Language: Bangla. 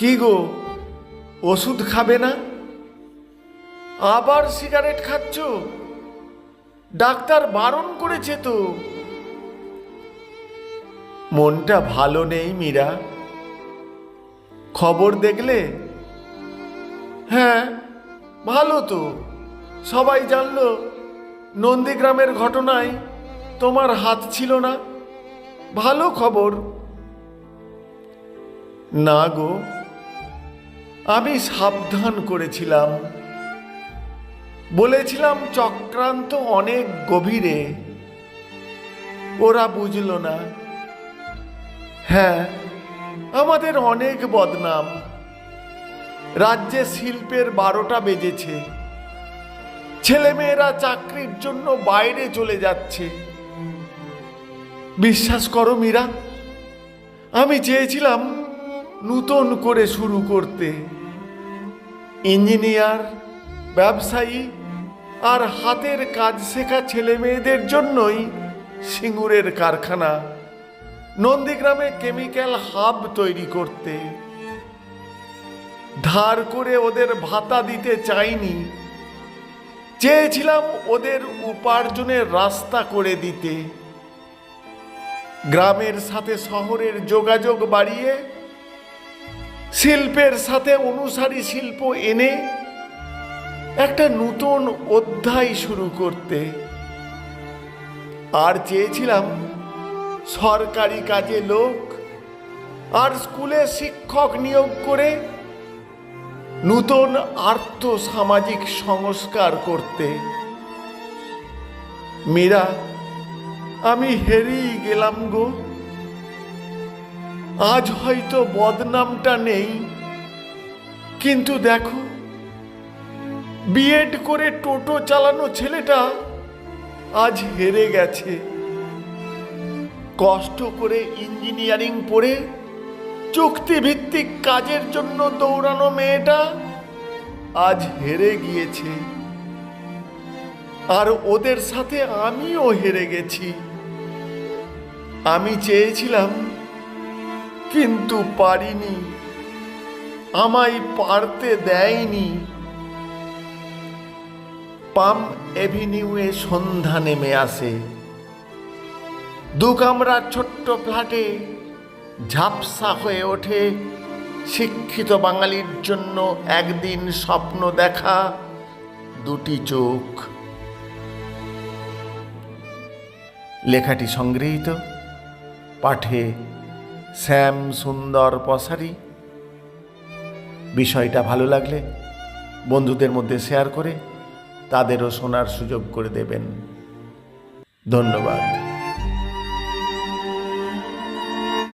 কি গো, ওষুধ খাবে না? আবার সিগারেট খাচ্ছ? ডাক্তার বারণ করেছে তো। মনটা ভালো নেই মীরা। খবর দেখলে? হ্যাঁ ভালো তো। সবাই জানলো, নন্দীগ্রামের ঘটনায় তোমার হাত ছিল না। ভালো খবর। না গো। আমি সাবধান করেছিলাম। বলেছিলাম, চক্রান্ত অনেক গভীরে। ওরা বুঝল না। হ্যাঁ আমাদের অনেক বদনাম। রাজ্যে শিল্পের বারোটা বেজেছে। ছেলেমেয়েরা চাকরির জন্য বাইরে চলে যাচ্ছে। বিশ্বাস করো মীরা, আমি চেয়েছিলাম নূতন করে শুরু করতে। ইঞ্জিনিয়ার, ব্যবসায়ী আর হাতের কাজ শেখা ছেলে মেয়েদের জন্যই সিঙ্গুরের কারখানা। নন্দীগ্রামে কেমিক্যাল হাব তৈরি করতে। ধার করে ওদের ভাতা দিতে চাইনি। চেয়েছিলাম ওদের উপার্জনের রাস্তা করে দিতে। গ্রামের সাথে শহরের যোগাযোগ বাড়িয়ে শিল্পের সাথে অনুসারী শিল্প এনে একটা নতুন অধ্যায় শুরু করতে। আর চেয়েছিলাম সরকারি কাজে লোক আর স্কুলে শিক্ষক নিয়োগ করে নূতন আর্থ সামাজিক সংস্কার করতে। মীরা, আমি হেরেই গেলাম গো। আজ হয়তো বদনামটা নেই। কিন্তু দেখো, বিএড করে টোটো চালানো ছেলেটা আজ হেরে গেছে। কষ্ট করে ইঞ্জিনিয়ারিং পড়ে চুক্তিভিত্তিক কাজের জন্য দৌড়ানো মেয়েটা আজ হেরে গিয়েছে। আর ওদের সাথে আমিও হেরে গেছি। আমি চেয়েছিলাম কিন্তু পারিনি। আমায় পারতে দেয়নি। পাম এভিনিউয়ে সন্ধ্যা নেমে আসে। দু কামরার ছোট্ট ফ্ল্যাটে ঝাপসা হয়ে ওঠে। শিক্ষিত বাঙালির জন্য একদিন স্বপ্ন দেখা দুটি চোখ। লেখাটি সংগৃহীত। পাঠে শ্যাম সুন্দর পসারি। বিষয়টা ভালো লাগলে বন্ধুদের মধ্যে শেয়ার করে তাদেরও শোনার সুযোগ করে দেবেন। ধন্যবাদ।